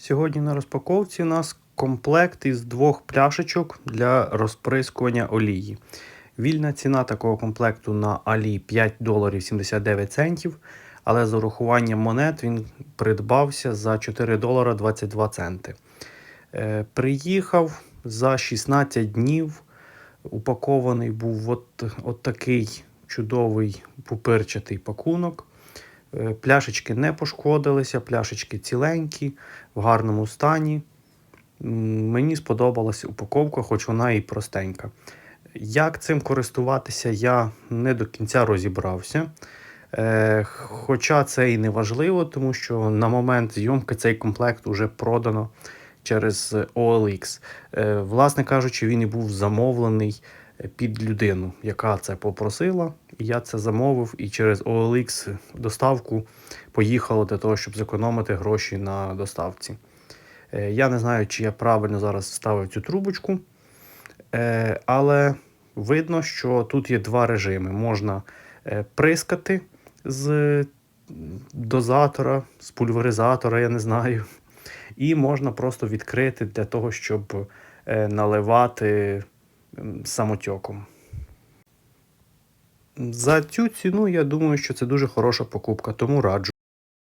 Сьогодні на розпаковці у нас комплект із двох пляшечок для розприскування олії. Вільна ціна такого комплекту на Алі 5 доларів 79 центів, але з урахуванням монет він придбався за 4 долара 22 центи. Е, приїхав за 16 днів. Упакований був от, от такий чудовий пупирчатий пакунок. Е, Пляшечки не пошкодилися, пляшечки ціленькі, в гарному стані. Мені сподобалася упаковка, хоч вона і простенька. Як цим користуватися, я не до кінця розібрався. Е, Хоча це і не важливо, тому що на момент зйомки цей комплект вже продано через OLX. Е, Власне кажучи, він і був замовлений під людину, яка це попросила. І я це замовив і через OLX доставку поїхало для того, щоб зекономити гроші на доставці. Е, Я не знаю, чи я правильно зараз ставив цю трубочку, е, але видно, що тут є два режими. Можна е, прискати з дозатора, з пульверизатора, я не знаю. І можна просто відкрити для того, щоб наливати самотьоком. За цю ціну я думаю, що це дуже хороша покупка, тому раджу.